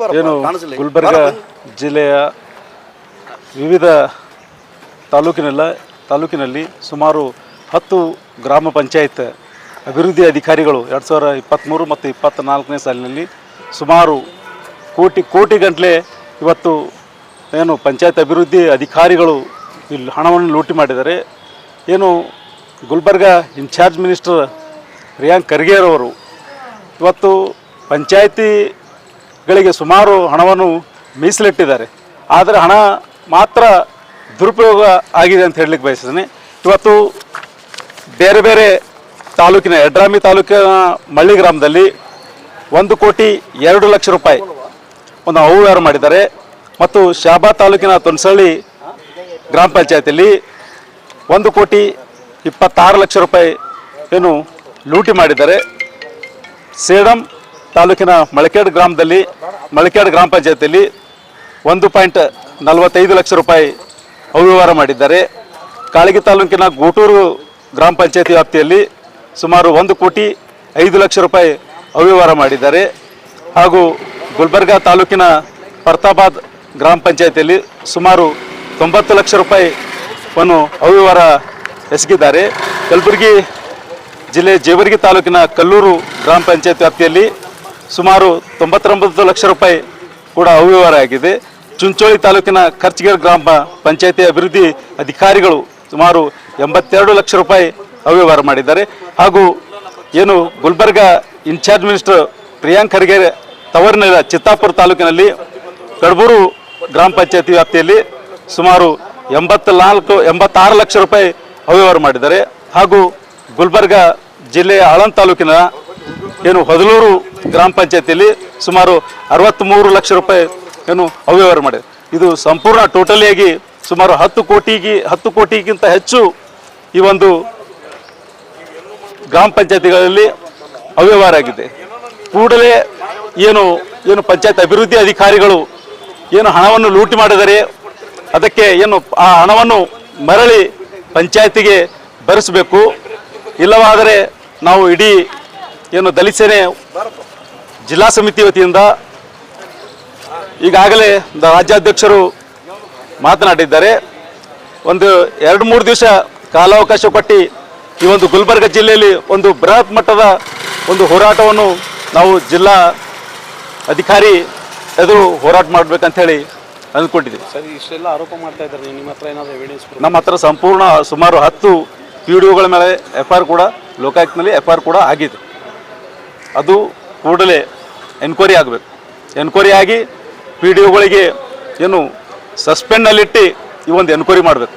ಬಾರಪ್ಪ, ಏನು. ಗುಲ್ಬರ್ಗ ಜಿಲ್ಲೆಯ ವಿವಿಧ ತಾಲೂಕಿನೆಲ್ಲ ತಾಲೂಕಿನಲ್ಲಿ ಸುಮಾರು ಹತ್ತು ಗ್ರಾಮ ಪಂಚಾಯತ್ ಅಭಿವೃದ್ಧಿ ಅಧಿಕಾರಿಗಳು ಎರಡು ಸಾವಿರ ಇಪ್ಪತ್ತ್ಮೂರು ಮತ್ತು ಇಪ್ಪತ್ತ್ನಾಲ್ಕನೇ ಸಾಲಿನಲ್ಲಿ ಸುಮಾರು ಕೋಟಿ ಕೋಟಿ ಗಂಟಲೆ ಇವತ್ತು ಏನು ಪಂಚಾಯತ್ ಅಭಿವೃದ್ಧಿ ಅಧಿಕಾರಿಗಳು ಇಲ್ಲಿ ಹಣವನ್ನು ಲೂಟಿ ಮಾಡಿದ್ದಾರೆ. ಏನು ಗುಲ್ಬರ್ಗ ಇನ್ಚಾರ್ಜ್ ಮಿನಿಸ್ಟರ್ ರಿಯಾಂಕ್ ಖರ್ಗೆರವರು ಅವರು ಇವತ್ತು ಪಂಚಾಯತಿಗಳಿಗೆ ಸುಮಾರು ಹಣವನ್ನು ಮೀಸಲಿಟ್ಟಿದ್ದಾರೆ. ಆದರೆ ಹಣ ಮಾತ್ರ ದುರುಪಯೋಗ ಆಗಿದೆ ಅಂತ ಹೇಳಲಿಕ್ಕೆ ಬಯಸಿದ್ದೀನಿ ಇವತ್ತು ಬೇರೆ ಬೇರೆ ತಾಲೂಕಿನ ಯಡ್ರಾಮಿ ತಾಲೂಕಿನ ಮಳ್ಳಿ ಗ್ರಾಮದಲ್ಲಿ ಒಂದು ಕೋಟಿ ಎರಡು ಲಕ್ಷ ರೂಪಾಯಿ ಒಂದು ಅವ್ಯವಹಾರ ಮಾಡಿದ್ದಾರೆ. ಮತ್ತು ಶಾಬಾ ತಾಲೂಕಿನ ತೊನ್ಸಳ್ಳಿ ಗ್ರಾಮ ಪಂಚಾಯತಿಯಲ್ಲಿ ಒಂದು ಕೋಟಿ ಇಪ್ಪತ್ತಾರು ಲಕ್ಷ ರೂಪಾಯಿ ಏನು ಲೂಟಿ ಮಾಡಿದ್ದಾರೆ. ಸೇಡಂ ತಾಲೂಕಿನ ಮಳಕೇಡ್ ಗ್ರಾಮದಲ್ಲಿ, ಮಳಕೇಡ್ ಗ್ರಾಮ ಪಂಚಾಯತಿಯಲ್ಲಿ ಒಂದು ಪಾಯಿಂಟ್ ನಲವತ್ತೈದು ಲಕ್ಷ ರೂಪಾಯಿ ಅವ್ಯವಹಾರ ಮಾಡಿದ್ದಾರೆ. ಕಾಳಗಿ ತಾಲೂಕಿನ ಗೂಟೂರು ಗ್ರಾಮ ಪಂಚಾಯತಿ ವ್ಯಾಪ್ತಿಯಲ್ಲಿ ಸುಮಾರು ಒಂದು ಕೋಟಿ ಐದು ಲಕ್ಷ ರೂಪಾಯಿ ಅವ್ಯವಹಾರ ಮಾಡಿದ್ದಾರೆ. ಹಾಗೂ ಗುಲ್ಬರ್ಗಾ ತಾಲೂಕಿನ ಪರ್ತಾಬಾದ್ ಗ್ರಾಮ ಪಂಚಾಯತಿಯಲ್ಲಿ ಸುಮಾರು ತೊಂಬತ್ತು ಲಕ್ಷ ರೂಪಾಯಿವನ್ನು ಅವ್ಯವಹಾರ ಎಸಗಿದ್ದಾರೆ. ಕಲಬುರಗಿ ಜಿಲ್ಲೆ ಜೇವರ್ಗಿ ತಾಲೂಕಿನ ಕಲ್ಲೂರು ಗ್ರಾಮ ಪಂಚಾಯತ್ ವ್ಯಾಪ್ತಿಯಲ್ಲಿ ಸುಮಾರು ತೊಂಬತ್ತೊಂಬತ್ತು ಲಕ್ಷ ರೂಪಾಯಿ ಕೂಡ ಅವ್ಯವಹಾರ ಆಗಿದೆ. ಚುಂಚೋಳಿ ತಾಲೂಕಿನ ಖರ್ಚಿಗೇರ್ ಗ್ರಾಮ ಪಂಚಾಯತಿ ಅಭಿವೃದ್ಧಿ ಅಧಿಕಾರಿಗಳು ಸುಮಾರು ಎಂಬತ್ತೆರಡು ಲಕ್ಷ ರೂಪಾಯಿ ಅವ್ಯವಹಾರ ಮಾಡಿದ್ದಾರೆ. ಹಾಗೂ ಏನು ಗುಲ್ಬರ್ಗ ಇನ್ಚಾರ್ಜ್ ಮಿನಿಸ್ಟರ್ ಪ್ರಿಯಾಂಕ್ ಖರ್ಗೆ ತವರಿನ ಚಿತ್ತಾಪುರ ತಾಲೂಕಿನಲ್ಲಿ ಕಡಬೂರು ಗ್ರಾಮ ಪಂಚಾಯತಿ ವ್ಯಾಪ್ತಿಯಲ್ಲಿ ಸುಮಾರು ಎಂಬತ್ತ ನಾಲ್ಕು ಎಂಬತ್ತಾರು ಲಕ್ಷ ರೂಪಾಯಿ ಅವ್ಯವಹಾರ ಮಾಡಿದ್ದಾರೆ. ಹಾಗೂ ಗುಲ್ಬರ್ಗ ಜಿಲ್ಲೆಯ ಆಳಂದ್ ತಾಲೂಕಿನ ಏನು ಹೊದಲೂರು ಗ್ರಾಮ ಪಂಚಾಯತಿಯಲ್ಲಿ ಸುಮಾರು ಅರವತ್ತ್ಮೂರು ಲಕ್ಷ ರೂಪಾಯಿ ಏನು ಅವ್ಯವಹಾರ ಮಾಡಿದೆ. ಇದು ಸಂಪೂರ್ಣ ಟೋಟಲಿಯಾಗಿ ಸುಮಾರು ಹತ್ತು ಕೋಟಿಗೆ, ಹತ್ತು ಕೋಟಿಗಿಂತ ಹೆಚ್ಚು ಈ ಒಂದು ಗ್ರಾಮ ಪಂಚಾಯತಿಗಳಲ್ಲಿ ಅವ್ಯವಹಾರ ಆಗಿದೆ. ಕೂಡಲೇ ಏನು ಏನು ಪಂಚಾಯತ್ ಅಭಿವೃದ್ಧಿ ಅಧಿಕಾರಿಗಳು ಏನು ಹಣವನ್ನು ಲೂಟಿ ಮಾಡಿದರೆ ಅದಕ್ಕೆ ಏನು ಆ ಹಣವನ್ನು ಮರಳಿ ಪಂಚಾಯತಿಗೆ ಬರೆಸಬೇಕು ಇಲ್ಲವಾದರೆ ನಾವು ಇಡೀ ಏನು ದಲಿತ ಸೇನೆ ಜಿಲ್ಲಾ ಸಮಿತಿ ವತಿಯಿಂದ ಈಗಾಗಲೇ ರಾಜ್ಯಾಧ್ಯಕ್ಷರು ಮಾತನಾಡಿದ್ದಾರೆ. ಒಂದು ಎರಡು ಮೂರು ದಿವಸ ಕಾಲಾವಕಾಶ ಕೊಟ್ಟು ಈ ಒಂದು ಗುಲ್ಬರ್ಗ ಜಿಲ್ಲೆಯಲ್ಲಿ ಒಂದು ಬೃಹತ್ ಮಟ್ಟದ ಒಂದು ಹೋರಾಟವನ್ನು ನಾವು ಜಿಲ್ಲಾ ಅಧಿಕಾರಿ ಎದುರು ಹೋರಾಟ ಮಾಡ್ಬೇಕಂತ ಹೇಳಿ ಅಂದ್ಕೊಂಡಿದ್ದೀವಿ. ಸರ್ ಇಷ್ಟೆಲ್ಲ ಆರೋಪ ಮಾಡ್ತಾ ಇದ್ದಾರೆ. ನಿಮ್ಮ ಹತ್ರ ಏನಾದರೂ ಎವಿಡೆನ್ಸ್ ನಮ್ಮ ಹತ್ರ ಸಂಪೂರ್ಣ ಸುಮಾರು ಹತ್ತು ಪಿ ಡಿ ಒಗಳ ಮೇಲೆ ಎಫ್ ಆರ್ ಕೂಡ ಲೋಕಾಯುಕ್ತನಲ್ಲಿ ಎಫ್ ಆರ್ ಕೂಡ ಆಗಿದೆ. ಅದು ಕೂಡಲೇ ಎನ್ಕ್ವೈರಿ ಆಗಬೇಕು. ಎನ್ಕ್ವೈರಿ ಆಗಿ ಪಿ ಡಿ ಒಗಳಿಗೆ ಏನು ಸಸ್ಪೆಂಡ್ನಲ್ಲಿಟ್ಟು ಈ ಒಂದು ಎನ್ಕ್ವೈರಿ ಮಾಡಬೇಕು.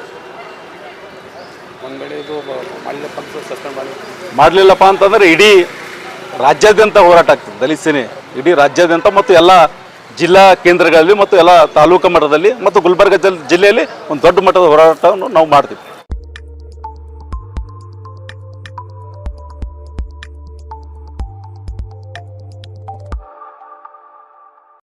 ಮಾಡಲಿಲ್ಲಪ್ಪ ಅಂತಂದರೆ ಇಡೀ ರಾಜ್ಯಾದ್ಯಂತ ಹೋರಾಟ ಆಗ್ತದೆ. ದಲಿತ ಸೇನೆ ಇಡೀ ರಾಜ್ಯಾದ್ಯಂತ ಮತ್ತು ಎಲ್ಲ ಜಿಲ್ಲಾ ಕೇಂದ್ರಗಳಲ್ಲಿ ಮತ್ತು ಎಲ್ಲ ತಾಲೂಕು ಮಟ್ಟದಲ್ಲಿ ಮತ್ತು ಗುಲ್ಬರ್ಗ ಜಿಲ್- ಜಿಲ್ಲೆಯಲ್ಲಿ ಒಂದು ದೊಡ್ಡ ಮಟ್ಟದ ಹೋರಾಟವನ್ನು ನಾವು ಮಾಡ್ತೀವಿ.